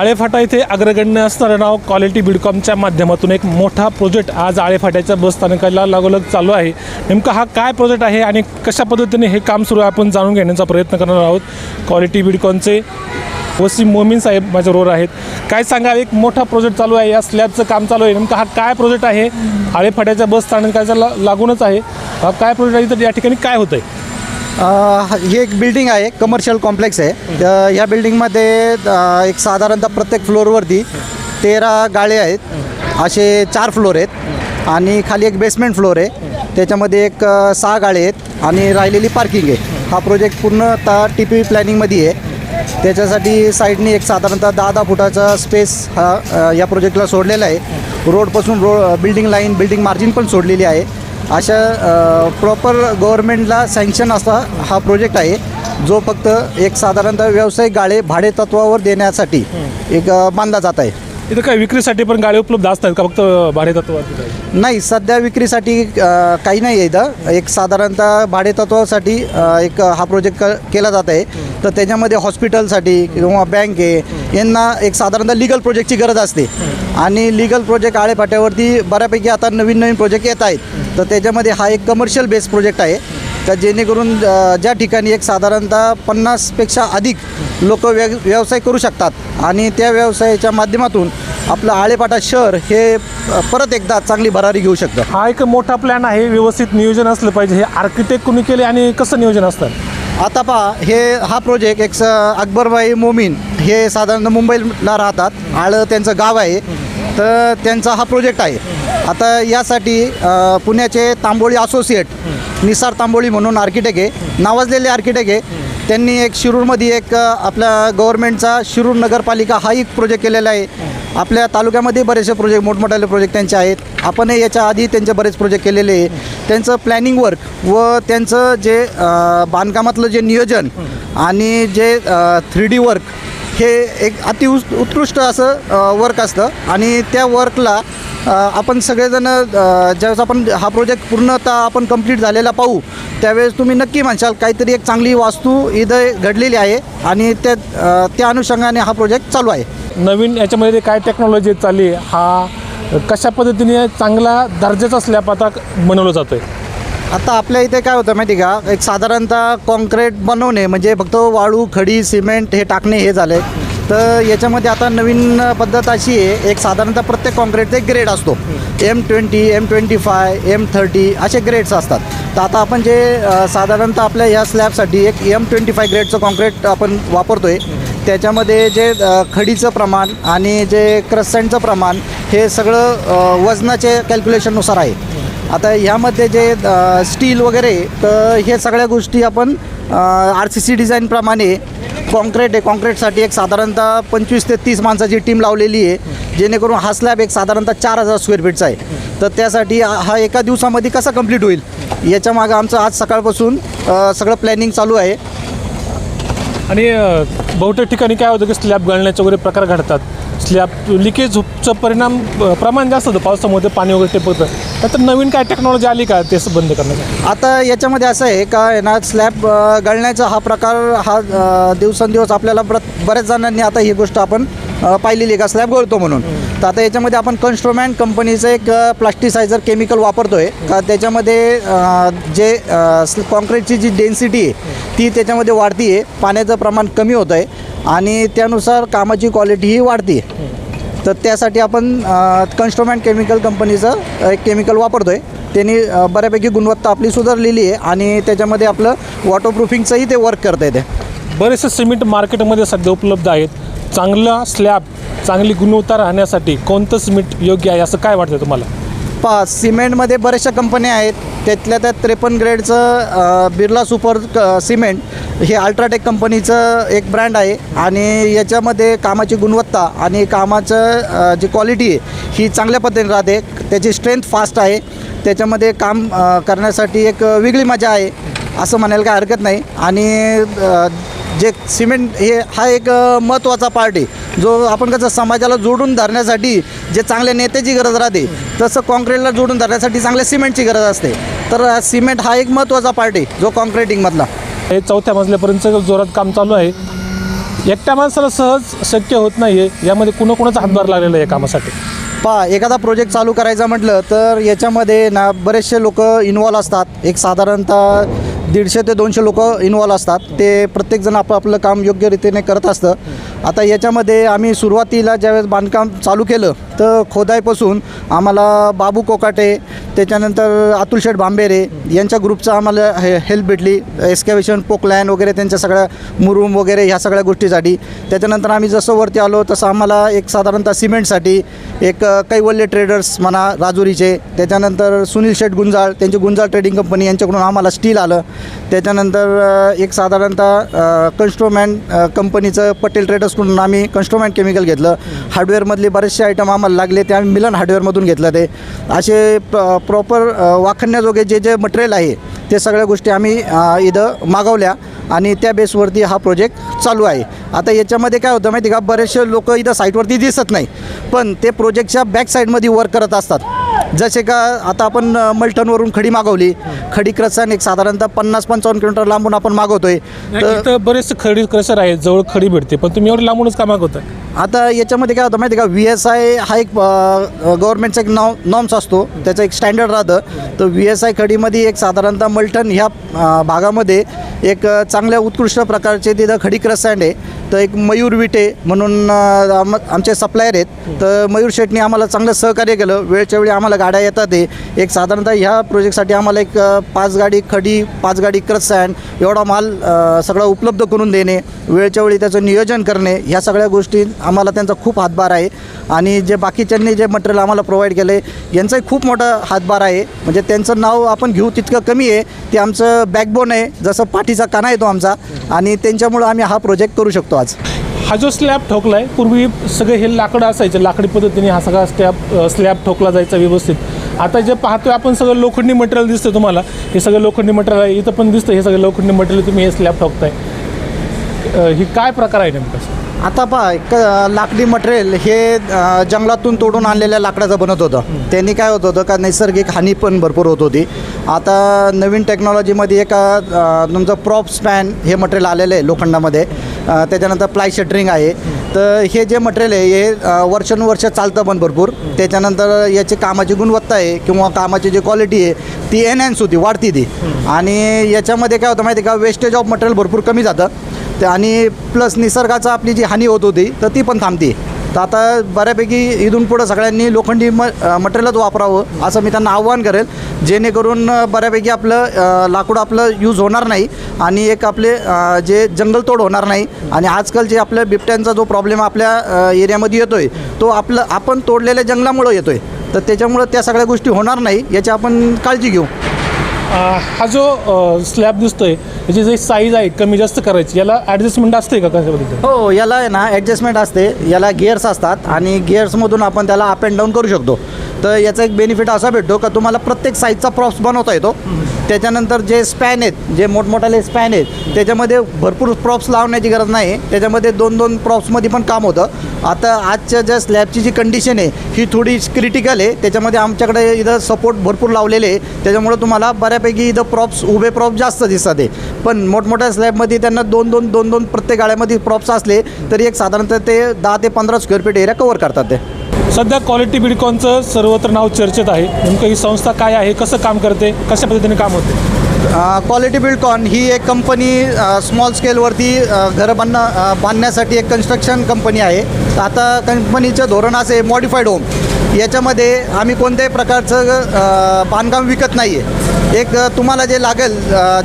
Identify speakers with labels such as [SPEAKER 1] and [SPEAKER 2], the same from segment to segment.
[SPEAKER 1] आळेफाटा इथे अग्रगण्य असणारं नाव क्वालिटी बिडकॉमच्या माध्यमातून एक मोठा प्रोजेक्ट आज आळेफाट्याच्या बस स्थानकाला लागोलग चालू आहे. नेमका हा काय प्रोजेक्ट आहे आणि कशा पद्धतीने हे काम सुरू आहे आपण जाणून घेण्याचा प्रयत्न करणार आहोत. क्वालिटी बिडकॉनचे वसीम मोमीन साहेब माझ्याबरोबर आहेत. काय सांगा एक मोठा प्रोजेक्ट चालू आहे या स्लॅबचं काम चालू आहे. नेमका हा काय प्रोजेक्ट आहे? आळेफाट्याच्या बस स्थानकाचा ला लागूनच आहे. हा काय प्रोजेक्ट आहे? तर या ठिकाणी काय होतं आहे
[SPEAKER 2] अ, ही एक बिल्डिंग आहे कमर्शियल कॉम्प्लेक्स आहे. तर ह्या बिल्डिंगमध्ये अ, एक साधारणतः प्रत्येक फ्लोअरवरती तेरा गाळे आहेत. असे चार फ्लोअर आहेत आणि खाली एक बेसमेंट फ्लोअर आहे. त्याच्यामध्ये एक अ, सहा गाळे आहेत आणि राहिलेली पार्किंग आहे. हा प्रोजेक्ट पूर्णतः टी पी प्लॅनिंगमध्ये आहे. त्याच्यासाठी साईडनी एक साधारणतः दहा दहा फुटाचा स्पेस हा अ, या प्रोजेक्टला सोडलेला आहे. रोडपासून रो बिल्डिंग लाईन बिल्डिंग मार्जिन पण सोडलेली आहे. अशा प्रॉपर गव्हर्मेंटला सँक्शन असा हा प्रोजेक्ट आहे जो फक्त एक साधारणतः व्यावसायिक गाळे भाडे तत्वावर देण्यासाठी एक बांधला जात आहे.
[SPEAKER 1] इथं काय विक्रीसाठी पण गाडी उपलब्ध असतात का? फक्त भाडे तत्वावरती आहे?
[SPEAKER 2] नाही सध्या विक्रीसाठी काही नाही आहे इथं. एक साधारणतः भाडे तत्वासाठी अ, एक हा प्रोजेक्ट केला जात आहे. तर त्याच्यामध्ये हॉस्पिटलसाठी किंवा बँक आहे यांना एक साधारणतः लिगल प्रोजेक्टची गरज असते. आणि लिगल प्रोजेक्ट आळेपाट्यावरती बऱ्यापैकी आता नवीन नवीन प्रोजेक्ट येत आहेत. तर त्याच्यामध्ये हा एक कमर्शियल बेस प्रोजेक्ट आहे. तर जेणेकरून ज्या ठिकाणी एक साधारणतः पन्नासपेक्षा अधिक लोक व्य व्यवसाय करू शकतात आणि त्या व्यवसायाच्या माध्यमातून आपलं आळेपाटा शहर हे परत एकदा चांगली भरारी घेऊ शकतं.
[SPEAKER 1] हा एक मोठा प्लॅन आहे व्यवस्थित नियोजन असलं पाहिजे. हे आर्किटेक्ट कुणी केले आणि कसं नियोजन असतं?
[SPEAKER 2] आता पहा हे हा प्रोजेक्ट एक स- अकबरबाई मोमीन हे साधारणतः मुंबईला राहतात. आळं त्यांचं गाव आहे. तर त्यांचा हा प्रोजेक्ट आहे. आता यासाठी पुण्याचे तांबोळी असोसिएट निसार तांबोळी म्हणून आर्किटेक्ट आहे. नावाजलेले आर्किटेक्ट आहे. त्यांनी एक शिरूरमध्ये एक आपल्या गव्हर्नमेंटचा शिरूर नगरपालिका हा एक प्रोजेक्ट केलेला आहे. आपल्या तालुक्यामध्ये बरेचसे प्रोजेक्ट मोठमोठाले प्रोजेक्ट त्यांचे आहेत. आपणही याच्या आधी त्यांचे बरेच प्रोजेक्ट केलेले आहे. त्यांचं प्लॅनिंग वर्क व त्यांचं जे बांधकामातलं जे नियोजन आणि जे थ्री डी वर्क हे एक अति उत्कृष्ट असं वर्क असतं. आणि त्या वर्कला आपण सगळेजण ज्यावेळेस आपण हा प्रोजेक्ट पूर्णतः आपण कंप्लीट झालेला पाहू त्यावेळेस तुम्ही नक्की म्हणशाल काहीतरी एक चांगली वास्तू इथं घडलेली आहे आणि त्या त्या अनुषंगाने हा प्रोजेक्ट चालू आहे.
[SPEAKER 1] नवीन याच्यामध्ये काय टेक्नॉलॉजी चालली आहे? हा कशा पद्धतीने चांगला दर्जाचा स्लॅब आता बनवला जातो आहे
[SPEAKER 2] आता आपल्या इथे काय होतं माहिती का? एक साधारणतः कॉन्क्रीट बनवणे म्हणजे फक्त वाळू खडी सिमेंट हे टाकणे हे झालं आहे तर याच्यामध्ये आता नवीन पद्धत अशी आहे एक साधारणतः प्रत्येक कॉन्क्रीटचा एक ग्रेड असतो. M twenty M twenty five M thirty असे ग्रेड्स असतात. तर आता आपण जे साधारणतः आपल्या ह्या स्लॅबसाठी एक एम ट्वेंटी फाय ग्रेडचं कॉन्क्रीट आपण वापरतो आहे त्याच्यामध्ये जे खडीचं प्रमाण आणि जे क्रसंटचं प्रमाण हे सगळं वजनाचे कॅल्क्युलेशननुसार आहे. आता ह्यामध्ये जे स्टील वगैरे तर हे सगळ्या गोष्टी आपण आर सी सी डिझाईनप्रमाणे कॉन्क्रीट आहे. कॉन्क्रीटसाठी एक साधारणतः पंचवीस ते तीस माणसाची टीम लावलेली आहे. जेणेकरून हा स्लॅब एक साधारणतः चार हजार स्क्वेअर फीटचा आहे. तर त्यासाठी हा एका दिवसामध्ये कसा कंप्लीट होईल? याच्या मागं आमचं आज सकाळपासून सगळं प्लॅनिंग चालू आहे.
[SPEAKER 1] आणि बहुतेक ठिकाणी काय होतं की स्लॅब गळण्याचे वगैरे प्रकार घडतात. स्लॅब लिकेजचं परिणाम प्रमाण जास्त होतं. पावसामध्ये पाणी वगैरे टेपवतं तर नवीन काय टेक्नॉलॉजी आली का ते बंद करण्यासाठी?
[SPEAKER 2] आता याच्यामध्ये असं आहे का आहे ना स्लॅब गळण्याचा हा प्रकार हा दिवसेंदिवस आपल्याला बऱ्याच जणांनी आता ही गोष्ट आपण पाहिलेली का स्लॅब गळतो म्हणून. तर आता याच्यामध्ये आपण कन्स्ट्रोमॅन कंपनीचं एक प्लास्टिसायझर केमिकल वापरतो आहे का त्याच्यामध्ये जे कॉन्क्रीटची जी डेन्सिटी आहे ती त्याच्यामध्ये वाढती आहे पाण्याचं प्रमाण कमी होतं आहे आणि त्यानुसार कामाची क्वालिटीही वाढती आहे तर त्यासाठी आपण कन्स्ट्रोमॅन केमिकल कंपनीचं एक केमिकल वापरतो आहे त्यांनी बऱ्यापैकी गुणवत्ता आपली सुधारलेली आहे आणि त्याच्यामध्ये आपलं वॉटरप्रूफिंगचंही ते वर्क करतं आहे ते
[SPEAKER 1] बरेचसे सिमेंट मार्केटमध्ये सध्या उपलब्ध आहेत. चांगला स्लॅब चांगली गुणवत्ता राहण्यासाठी कोणतं सिमेंट योग्य आहे? असं काय वाटतं तुम्हाला?
[SPEAKER 2] पा सिमेंटमध्ये बऱ्याचशा कंपन्या आहेत. त्यातल्या त्यात त्रेपन्न ग्रेडचं बिर्ला सुपर क- सिमेंट हे अल्ट्राटेक कंपनीचं एक ब्रँड आहे आणि याच्यामध्ये कामाची गुणवत्ता आणि कामाचं जी क्वालिटी आहे ही चांगल्या पद्धतीने राहते. त्याची स्ट्रेंथ फास्ट आहे. त्याच्यामध्ये काम करण्यासाठी एक वेगळी मजा आहे असं म्हणायला काय हरकत नाही. आणि जे सिमेंट हे हा एक महत्त्वाचा पार्ट आहे. जो आपण कसं समाजाला जोडून धरण्यासाठी जे चांगल्या नेत्याची गरज राहते तसं कॉन्क्रीटला जोडून धरण्यासाठी चांगल्या सिमेंटची गरज असते. तर सिमेंट हा एक महत्त्वाचा पार्ट आहे जो कॉन्क्रिटिंगमधला
[SPEAKER 1] हे चौथ्या मजल्यापर्यंतचं जोरात काम चालू आहे. एकट्या माणसाला सहज शक्य होत नाही आहे यामध्ये कुणाकुणाचा हातभार लागलेला आहे या कामासाठी?
[SPEAKER 2] पहा एखादा प्रोजेक्ट चालू करायचा म्हटलं तर याच्यामध्ये ना बरेचसे लोक इन्वॉल्व असतात. एक साधारणतः दीडशे ते दोनशे लोक इन्वॉल्व असतात. ते प्रत्येकजण आपापलं काम योग्य रीतीने करत असतं. आता याच्यामध्ये आम्ही सुरुवातीला ज्यावेळेस बांधकाम चालू केलं तर खोदाईपासून आम्हाला बाबू कोकाटे त्याच्यानंतर अतुल शेठ बांबेरे यांच्या ग्रुपचं आम्हाला हे हेल्प भेटली. एस्कॅवेशन पोकलॅन वगैरे त्यांच्या सगळ्या मुरुम वगैरे ह्या सगळ्या गोष्टीसाठी. त्याच्यानंतर आम्ही जसं वरती आलो तसं आम्हाला एक साधारणतः सिमेंटसाठी एक कैवल्य ट्रेडर्स म्हणा राजुरीचे. त्याच्यानंतर सुनील शेठ गुंजाळ त्यांची गुंजाळ ट्रेडिंग कंपनी यांच्याकडून आम्हाला स्टील आलं. त्याच्यानंतर एक साधारणतः कन्स्ट्रोमॅन कंपनीचं पटेल ट्रेडर्सकडून आम्ही कन्स्ट्रोमॅन केमिकल घेतलं. हार्डवेअरमधले बरेचसे आयटम आम्हाला लागले ते आम्ही मिलन हार्डवेअरमधून घेतलं ते. असे प्रॉपर वाखण्याजोगे जे जे मटेरियल आहे ते सगळ्या गोष्टी आम्ही इथं मागवल्या. आणि त्या बेसवरती हा प्रोजेक्ट चालू आहे. आता याच्यामध्ये काय होतं माहिती का? बरेचसे लोक इथं साईटवरती दिसत नाही. पण ते प्रोजेक्टच्या बॅक साईडमध्ये वर्क करत असतात. जसे का आता आपण अ, मलठणवरून खडी मागवली. खडी क्रसान एक साधारणतः पन्नास पंचावन्न किलोमीटर लांबून आपण मागवतोय. तर
[SPEAKER 1] इथं बरेचसे खडी क्रशर आहेत जवळ खडी भेटते पण तुम्ही एवढं लांबूनच का मागवताय?
[SPEAKER 2] आता याच्यामध्ये काय होतं माहिती आहे का? व्ही एस आय हा एक गव्हर्नमेंटचा एक नॉ नॉर्म्स असतो. त्याचं एक स्टँडर्ड राहतं. तर व्ही एस आय खडीमध्ये एक साधारणतः मलठण ह्या भागामध्ये एक चांगल्या उत्कृष्ट प्रकारचे तिथं खडी क्रस सँड आहे. तर एक मयूर विटे म्हणून आम आमचे सप्लायर आहेत. तर मयूर शेटनी आम्हाला चांगलं सहकार्य केलं. वेळच्या वेळी आम्हाला गाड्या येतात आहे एक साधारणतः ह्या प्रोजेक्टसाठी आम्हाला एक पाच गाडी खडी पाच गाडी क्रस सँड एवढा माल सगळा उपलब्ध करून देणे वेळच्या वेळी त्याचं नियोजन करणे ह्या सगळ्या गोष्टी आम्हाला त्यांचा खूप हातभार आहे. आणि जे बाकीच्यांनी जे मटेरियल आम्हाला प्रोव्हाइड केलं आहे यांचाही खूप मोठा हातभार आहे. म्हणजे त्यांचं नाव आपण घेऊ तितकं कमी आहे. ते आमचं बॅकबोन आहे. जसं पाठीचा काना येतो आमचा. आणि त्यांच्यामुळं आम्ही हा प्रोजेक्ट करू शकतो आज.
[SPEAKER 1] हा जो स्लॅब ठोकला आहे पूर्वी सगळे हे लाकडं असायचे लाकडी पद्धतीने हा सगळा स्लॅब स्लॅब ठोकला जायचा व्यवस्थित. आता जे पाहतोय आपण सगळं लोखंडी मटेरियल दिसतं तुम्हाला. हे सगळं लोखंडी मटेरियल आहे इथं पण दिसतं हे सगळं लोखंडी मटेरियल तुम्ही हे स्लॅब ठोकताय. ही काय प्रकार आहे नेमका?
[SPEAKER 2] आता पहा क लाकडी मटेरियल हे जंगलातून तोडून आणलेल्या लाकडाचं बनत होतं. त्यांनी काय होत होतं का नैसर्गिक हानी पण भरपूर होत होती. आता नवीन टेक्नॉलॉजीमध्ये एका तुमचं प्रॉप स्पॅन हे मटेरियल आलेलं आहे लोखंडामध्ये. त्याच्यानंतर प्लाय शटरिंग आहे. तर हे जे मटेरियल आहे हे वर्षानुवर्ष चालतं पण भरपूर. त्याच्यानंतर याची कामाची गुणवत्ता आहे किंवा कामाची जी क्वालिटी आहे ती एनहॅन्स होती वाढती ती. आणि याच्यामध्ये काय होतं माहिती आहे का? वेस्टेज ऑफ मटेरियल भरपूर कमी जातं. आणि प्लस निसर्गाचा आपली जी हानी होत होती तर ती पण थांबते. तर आता बऱ्यापैकी इथून पुढं सगळ्यांनी लोखंडी म मटेरियलच वापरावं असं मी त्यांना आव्हान करेल. जेणेकरून बऱ्यापैकी आपलं लाकूड आपलं यूज होणार नाही आणि एक आपले जे जंगलतोड होणार नाही आणि आजकाल जे आपल्या बिबट्यांचा जो प्रॉब्लेम आपल्या एरियामध्ये येतो आहे तो आपलं आपण तोडलेल्या जंगलामुळं येतो आहे तर त्याच्यामुळं त्या सगळ्या गोष्टी होणार नाही याची आपण काळजी घेऊ.
[SPEAKER 1] हा जो स्लॅब दिसतोय याची जी साईज आहे कमी जास्त करायची याला ॲडजस्टमेंट असते का कशा पद्धतीने?
[SPEAKER 2] हो याला आहे ना ॲडजस्टमेंट असते. याला गिअर्स असतात आणि गिअर्समधून आपण त्याला अप अँड डाऊन करू शकतो. तर याचा एक बेनिफिट असा भेटतो का तुम्हाला प्रत्येक साईजचा प्रॉप्स बनवता येतो. त्याच्यानंतर जे स्पॅन आहेत जे मोठमोठाले स्पॅन आहेत त्याच्यामध्ये भरपूर प्रॉप्स लावण्याची गरज नाही त्याच्यामध्ये दोन दोन प्रॉप्समध्ये पण काम होतं. आता आजच्या ज्या स्लॅबची जी कंडिशन आहे ही थोडी क्रिटिकल आहे. त्याच्यामध्ये आमच्याकडे इथं सपोर्ट भरपूर लावलेले आहे. त्याच्यामुळे तुम्हाला बऱ्यापैकी इथं प्रॉप्स उभे प्रॉप्स जास्त दिसतात आहे. पण मोठमोठ्या स्लॅबमध्ये त्यांना दोन दोन दोन दोन प्रत्येक गाळ्यामध्ये प्रॉप्स असले तरी एक साधारणतः ते दहा ते पंधरा स्क्वेअर फीट एरिया कवर करतात ते.
[SPEAKER 1] सध्या क्वालिटी बिडकॉनचं सर्वत्र नाव चर्चेत आहे. नेमकं ही संस्था काय आहे कसं काम करते कशा पद्धतीने काम होते?
[SPEAKER 2] क्वालिटी बिल्डकॉन ही एक कंपनी स्मॉल स्केलवरती घरं बांधणं बांधण्यासाठी एक कन्स्ट्रक्शन कंपनी आहे. आता कंपनीचं धोरण असे मॉडिफाईड होम याच्यामध्ये आम्ही कोणत्याही प्रकारचं बांधकाम विकत नाही आहे एक तुम्हाला जे लागेल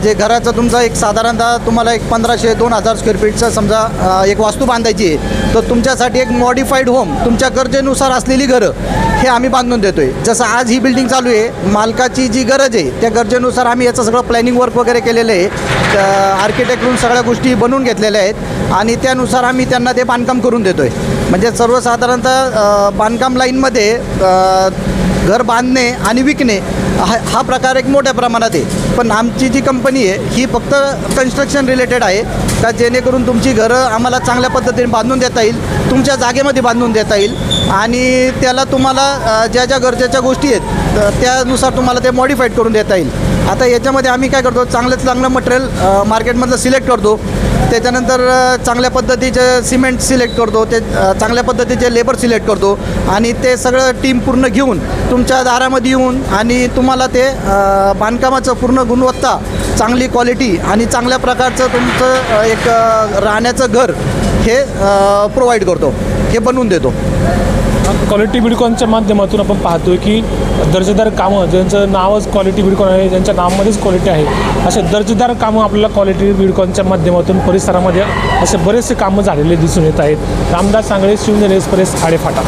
[SPEAKER 2] जे घराचं तुमचं एक साधारणतः तुम्हाला एक पंधराशे दोन हजार स्क्वेअर फीटचं समजा एक वास्तू बांधायची आहे तर तुमच्यासाठी एक मॉडिफाईड होम तुमच्या गरजेनुसार असलेली घरं हे आम्ही बांधून देतो आहे जसं आज ही बिल्डिंग चालू आहे मालकाची जी गरज आहे त्या गरजेनुसार आम्ही याचं सगळं प्लॅनिंग वर्क वगैरे केलेलं आहे. आर्किटेक्टकडून सगळ्या गोष्टी बनवून घेतलेल्या आहेत आणि त्यानुसार आम्ही त्यांना ते बांधकाम करून देतो आहे म्हणजे सर्वसाधारणतः बांधकाम लाईनमध्ये घर बांधणे आणि विकणे हा हा प्रकार एक मोठ्या प्रमाणात आहे. पण आमची जी कंपनी आहे ही फक्त कन्स्ट्रक्शन रिलेटेड आहे. का जेणेकरून तुमची घरं आम्हाला चांगल्या पद्धतीने बांधून देता येईल तुमच्या जागेमध्ये बांधून देता येईल. आणि त्याला तुम्हाला ज्या ज्या गरजेच्या गोष्टी आहेत त्यानुसार तुम्हाला ते मॉडिफाईड करून देता येईल. आता याच्यामध्ये आम्ही काय करतो चांगलं चांगलं मटेरियल मार्केटमधलं सिलेक्ट करतो. त्याच्यानंतर चांगल्या पद्धतीचे सिमेंट सिलेक्ट करतो ते चांगल्या पद्धतीचे लेबर सिलेक्ट करतो आणि ते सगळं टीम पूर्ण घेऊन तुमच्या दारामध्ये येऊन आणि तुम्हाला ते बांधकामाचं पूर्ण गुणवत्ता चांगली क्वालिटी आणि चांगल्या प्रकारचं तुमचं एक राहण्याचं घर हे प्रोव्हाइड करतो हे बनवून देतो.
[SPEAKER 1] क्वालिटी बिडकॉनच्या माध्यमातून आपण पाहतोय की दर्जेदार कामं ज्यांचं नावच क्वालिटी बिडकॉन आहे ज्यांच्या नावामध्येच क्वालिटी आहे असे दर्जेदार कामं आपल्याला क्वालिटी बिडकॉनच्या माध्यमातून परिसरामध्ये असे बरेचसे कामं झालेले दिसून येत आहेत. रामदास सांगळे शिवनेरेस परेस आडेफाटा.